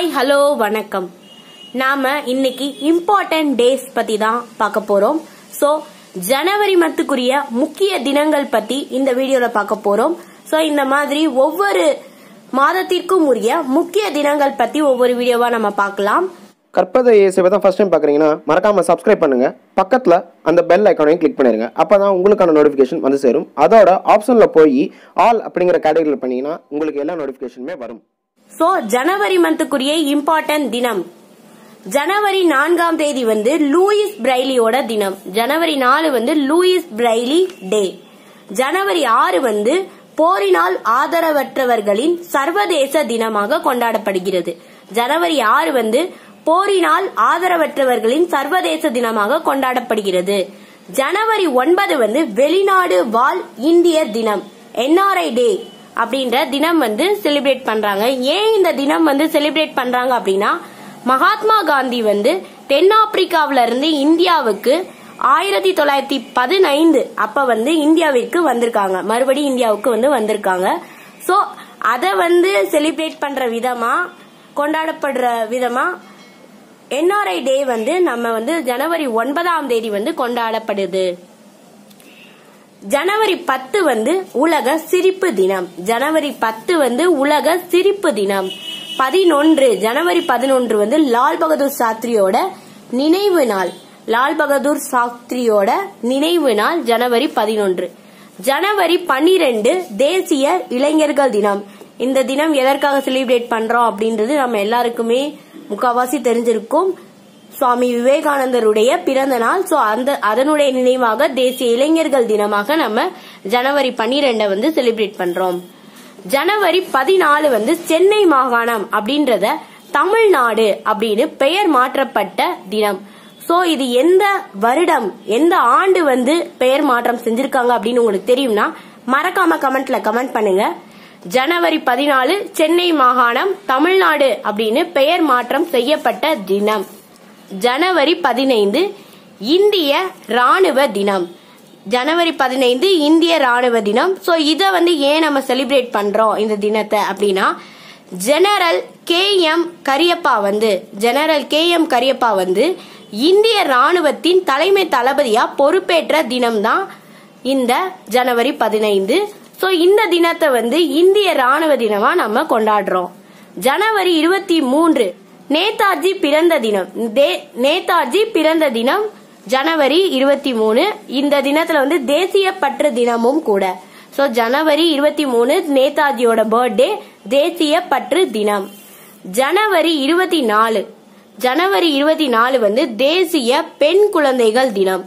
Hi hello வணக்கம். நாம இன்னைக்கு இம்பார்ட்டன்ட் டேஸ் பத்தி தான் பார்க்க போறோம். சோ ஜனவரி மத்துக்குரிய முக்கிய தினங்கள் பத்தி இந்த வீடியோல பார்க்க போறோம். சோ இந்த மாதிரி ஒவ்வொரு மாதத்திற்கும் உரிய முக்கிய தினங்கள் பத்தி ஒவ்வொரு வீடியோவா நம்ம பார்க்கலாம். கற்பதை இயேசுவை தான் ஃபர்ஸ்ட் டைம் பார்க்குறீங்கன்னா மறக்காம சப்ஸ்கிரைப் பண்ணுங்க. பக்கத்தில் அந்த பெல் ஐக்கானையும் கிளிக் பண்ணிருங்க. அப்போ தான் உங்களுக்கான நோட்டிஃபிகேஷன் வந்து சேரும். அதோட ஆப்ஷனில் போய் ஆல் அப்படிங்கிற கேட்டகரியில் பண்ணீங்கன்னா உங்களுக்கு எல்லா நோட்டிஃபிகேஷனுமே வரும். சோ ஜனவரி மந்த்துக்குரிய இம்பார்ட்டன்ட் தினம். ஜனவரி நான்காம் தேதி வந்து லூயிஸ் பிரைலியோட தினம். ஜனவரி நாலு வந்து லூயிஸ் பிரைலி டே ஜனவரி ஆறு வந்து போரினால் ஆதரவற்றவர்களின் சர்வதேச தினமாக கொண்டாடப்படுகிறது. ஜனவரி ஆறு வந்து போரினால் ஆதரவற்றவர்களின் சர்வதேச தினமாக கொண்டாடப்படுகிறது. ஜனவரி ஒன்பது வந்து வெளிநாடு வாழ் இந்தியர் தினம். என்ஆர்ஐ டே அப்படின்ற தினம் வந்து செலிப்ரேட் பண்றாங்க. ஏன் இந்த தினம் வந்து செலிப்ரேட் பண்றாங்க அப்படின்னா மகாத்மா காந்தி வந்து தென்னாப்பிரிக்காவில இருந்து இந்தியாவுக்கு ஆயிரத்தி தொள்ளாயிரத்தி பதினைந்து அப்ப வந்து இந்தியாவிற்கு வந்திருக்காங்க. மறுபடியும் இந்தியாவுக்கு வந்து வந்திருக்காங்க. சோ அதை வந்து செலிப்ரேட் பண்ற விதமா கொண்டாடப்படுற விதமா என்ஆர்ஐ டே வந்து நம்ம வந்து ஜனவரி ஒன்பதாம் தேதி வந்து கொண்டாடப்படுது. ஜனவரி பத்து வந்து உலக சிரிப்பு தினம். ஜனவரி பத்து வந்து உலக சிரிப்பு தினம். பதினொன்று ஜனவரி பதினொன்று வந்து லால் பகதூர் சாஸ்திரியோட நினைவு நாள். லால் பகதூர் சாஸ்திரியோட நினைவு நாள் ஜனவரி பதினொன்று. ஜனவரி பன்னிரெண்டு தேசிய இளைஞர்கள் தினம். இந்த தினம் எதற்காக செலிப்ரேட் பண்றோம் அப்படின்றது நம்ம எல்லாருக்குமே முக்காவாசி தெரிஞ்சிருக்கும். சுவாமி விவேகானந்தருடைய பிறந்த நாள். சோ அந்த அதனுடைய நினைவாக தேசிய இளைஞர்கள் தினமாக நம்ம ஜனவரி பன்னிரெண்ட வந்து செலிப்ரேட் பண்றோம். ஜனவரி பதினாலு வந்து சென்னை மாகாணம் அப்படின்றத தமிழ்நாடு அப்படின்னு பெயர் மாற்றப்பட்ட தினம். சோ இது எந்த வருடம் எந்த ஆண்டு வந்து பெயர் மாற்றம் செஞ்சிருக்காங்க அப்படின்னு உங்களுக்கு தெரியும்னா மறக்காம கமெண்ட்ல கமெண்ட் பண்ணுங்க. ஜனவரி பதினாலு சென்னை மாகாணம் தமிழ்நாடு அப்படின்னு பெயர் மாற்றம் செய்யப்பட்ட தினம். ஜனவரி பதினைந்து இந்திய ராணுவ தினம். ஜனவரி பதினைந்து இந்திய ராணுவ தினம். ஸோ இதை வந்து ஏன் நம்ம செலிப்ரேட் பண்றோம் இந்த தினத்தை அப்படின்னா ஜெனரல் கே எம் கரியப்பா வந்து ஜெனரல் கே எம் கரியப்பா வந்து இந்திய ராணுவத்தின் தலைமை தளபதியா பொறுப்பேற்ற தினம்தான் இந்த ஜனவரி பதினைந்து. ஸோ இந்த தினத்தை வந்து இந்திய ராணுவ தினமா நம்ம கொண்டாடுறோம். ஜனவரி இருபத்தி மூன்று நேதாஜி பிறந்த தினம். தே- நேதாஜி பிறந்த தினம் ஜனவரி இருபத்தி மூணு. இந்த தினத்துல வந்து தேசிய பற்று தினமும் கூட. சோ ஜனவரி இருபத்தி மூணு நேதாஜியோட பர்த்டே தேசிய பற்று தினம். ஜனவரி இருபத்தி நாலு. ஜனவரி இருபத்தி நாலு வந்து தேசிய பெண் குழந்தைகள் தினம்.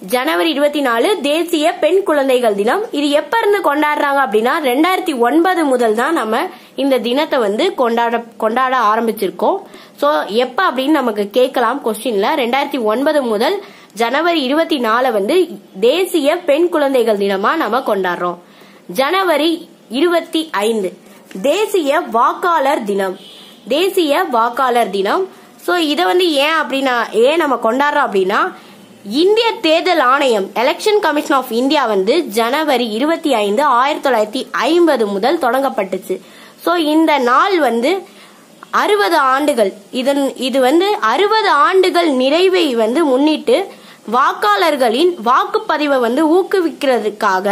ஜனவரி இருபத்தி நாலு தேசிய பெண் குழந்தைகள் தினம். இது எப்ப இருந்து கொண்டாடுறாங்க அப்படின்னா ரெண்டாயிரத்தி ஒன்பது முதல் தான் நம்ம இந்த தினத்தை வந்து கொண்டாட கொண்டாட ஆரம்பிச்சிருக்கோம். ஸோ எப்போ அப்படின்னு நமக்கு கேட்கலாம் கொஸ்டின்ல ரெண்டாயிரத்தி ஒன்பது முதல் ஜனவரி இருபத்தி நாலு வந்து தேசிய பெண் குழந்தைகள் தினமா நம்ம கொண்டாடுறோம். ஜனவரி இருபத்தி ஐந்து. தேசிய வாக்காளர் தினம். தேசிய வாக்காளர் தினம். ஸோ இதை வந்து ஏன் அப்படின்னா ஏன் நம்ம கொண்டாடுறோம் அப்படின்னா இந்திய தேர்தல் ஆணையம் எலெக்ஷன் கமிஷன் ஆஃப் இந்தியா வந்து ஜனவரி இருபத்தி ஐந்து ஆயிரத்தி தொள்ளாயிரத்தி ஐம்பது முதல் தொடங்கப்பட்டுச்சு. ஸோ இந்த நாள் வந்து அறுபது ஆண்டுகள். இதன் இது வந்து அறுபது ஆண்டுகள் நிறைவை வந்து முன்னிட்டு வாக்காளர்களின் வாக்குப்பதிவை வந்து ஊக்குவிக்கிறதுக்காக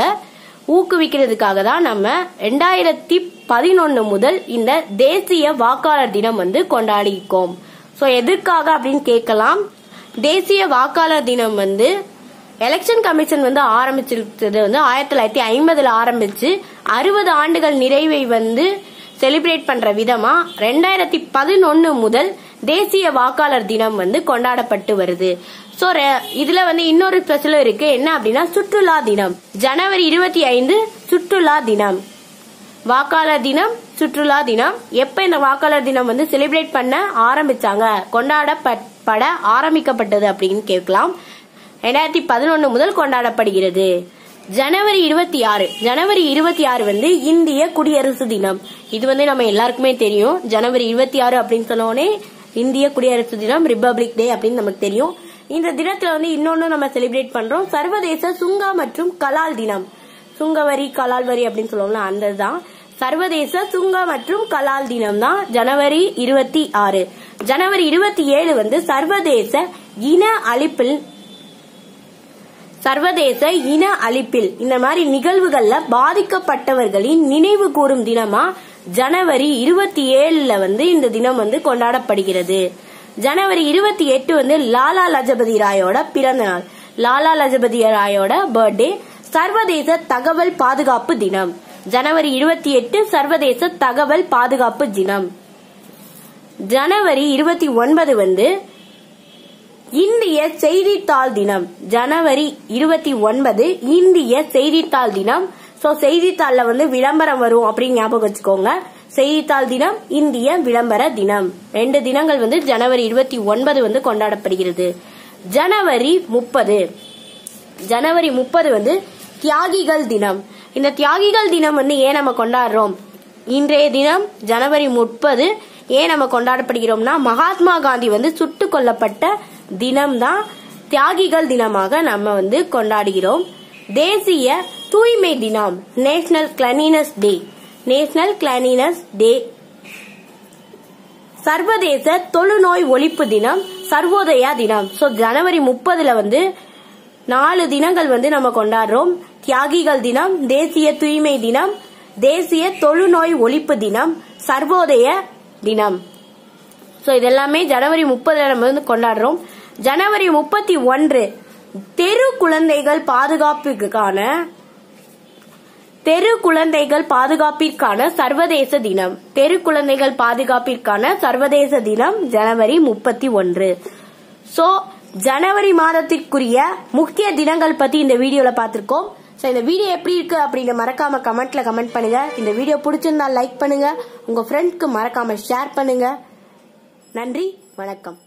ஊக்குவிக்கிறதுக்காக தான் நம்ம ரெண்டாயிரத்தி பதினொன்று முதல் இந்த தேசிய வாக்காளர் தினம் வந்து கொண்டாடிக்கோம் ஸோ எதற்காக அப்படின்னு கேட்கலாம். தேசிய வாக்காளர் தினம் வந்து எலெக்ஷன் கமிஷன் வந்து ஆரம்பிச்சிருக்கிறது வந்து ஆயிரத்தி தொள்ளாயிரத்தி ஐம்பதுல ஆரம்பிச்சு அறுபது ஆண்டுகள் நிறைவை வந்து செலிப்ரேட் பண்ற விதமா ரெண்டாயிரத்தி பதினொன்னு முதல் தேசிய வாக்காளர் தினம் வந்து கொண்டாடப்பட்டு வருது. ஸோ இதுல வந்து இன்னொரு ஸ்பெஷல் இருக்கு. என்ன அப்படின்னா சுற்றுலா தினம். ஜனவரி இருபத்தி ஐந்து சுற்றுலா தினம். வாக்காளர் தினம் சுற்றுலா தினம். எப்ப இந்த வாக்காளர் தினம் வந்து செலிப்ரேட் பண்ண ஆரம்பிச்சாங்க? கொண்டாடப்பட ஆரம்பிக்கப்பட்டது அப்படின்னு கேட்கலாம். ரெண்டாயிரத்தி பதினொன்னு முதல் கொண்டாடப்படுகிறது. ஜனவரி இருபத்தி ஆறு. ஜனவரி இருபத்தி ஆறு வந்து இந்திய குடியரசு தினம். இது வந்து நம்ம எல்லாருக்குமே தெரியும். ஜனவரி இருபத்தி ஆறு அப்படின்னு சொன்னோடனே இந்திய குடியரசு தினம் ரிப்பப்ளிக் டே அப்படின்னு நமக்கு தெரியும். இந்த தினத்துல வந்து இன்னொன்னு நம்ம செலிப்ரேட் பண்றோம். சர்வதேச சுங்கா மற்றும் கலால் தினம். சுங்கவரி கலால் வரி அப்படின்னு சொல்லுவோம்ல அந்த தான் சர்வதேச சுங்கா மற்றும் கலால் தினம் தான் ஜனவரி இருபத்தி ஆறு. ஜனவரி இருபத்தி ஏழு வந்து சர்வதேச இன அழிப்பில் சர்வதேச இன அழிப்பில். இந்த மாதிரி நிகழ்வுகள்ல பாதிக்கப்பட்டவர்களின் நினைவு கூறும் தினமா ஜனவரி இருபத்தி ஏழுல வந்து இந்த தினம் வந்து கொண்டாடப்படுகிறது. ஜனவரி இருபத்தி எட்டு வந்து லாலா லஜபதி ராயோட பிறந்த நாள். லாலா லஜபதி ராயோட பர்த்டே. சர்வதேச தகவல் பாதுகாப்பு தினம். ஜனவரி இருபத்தி எட்டு சர்வதேச தகவல் பாதுகாப்பு தினம். ஜனவரி இருபத்தி ஒன்பது வந்து இந்திய செய்தித்தாள் தினம் ஜனவரி இருபத்தி ஒன்பது இந்திய செய்தித்தாள் தினம். சோ செய்தித்தாள்ல வந்து விளம்பரம் வரும் அப்படின்னு ஞாபகம் வச்சுக்கோங்க. செய்தித்தாள் தினம் இந்திய விளம்பர தினம். ரெண்டு தினங்கள் வந்து ஜனவரி இருபத்தி ஒன்பது வந்து கொண்டாடப்படுகிறது. ஜனவரி முப்பது. ஜனவரி முப்பது வந்து தியாகிகள் தினம். இந்த தியாகிகள் தினம் வந்து ஏன் நம்ம கொண்டாடுறோம்? இன்றைய தினம் ஜனவரி முப்பது ஏன் நம்ம கொண்டாடப்படுகிறோம்னா மகாத்மா காந்தி வந்து சுட்டு கொல்லப்பட்ட தினம்தான் தியாகிகள் தினமாக நம்ம வந்து கொண்டாடுகிறோம். தேசிய தூய்மை தினம் நேஷனல் கிளனினஸ் டே நேஷனல் கிளனினஸ் டே சர்வதேச தொழுநோய் ஒழிப்பு தினம் சர்வோதயா தினம். ஸோ ஜனவரி முப்பதுல வந்து நாலு தினங்கள் வந்து நம்ம கொண்டாடுறோம். தியாகிகள் தினம் தேசிய தூய்மை தினம் தேசிய தொழுநோய் ஒழிப்பு தினம் சர்வோதய தினம். ஸோ இதெல்லாமே ஜனவரி முப்பதுல நம்ம வந்து கொண்டாடுறோம். ஜனவரி முப்பத்தி ஒன்று தெரு குழந்தைகள் பாதுகாப்புக்கான தெரு குழந்தைகள் பாதுகாப்பிற்கான சர்வதேச தினம். தெரு குழந்தைகள் பாதுகாப்பிற்கான சர்வதேச தினம் ஜனவரி முப்பத்தி ஒன்று. சோ ஜனவரி மாதத்திற்குரிய முக்கிய தினங்கள் பத்தி இந்த வீடியோல பார்த்திருக்கோம். ஸோ இந்த வீடியோ எப்படி இருக்கு அப்படின்னு மறக்காம கமெண்ட்ல கமெண்ட் பண்ணுங்க. இந்த வீடியோ பிடிச்சிருந்தா லைக் பண்ணுங்க. உங்க ஃப்ரெண்ட்ஸ்க்கு மறக்காம ஷேர் பண்ணுங்க. நன்றி வணக்கம்.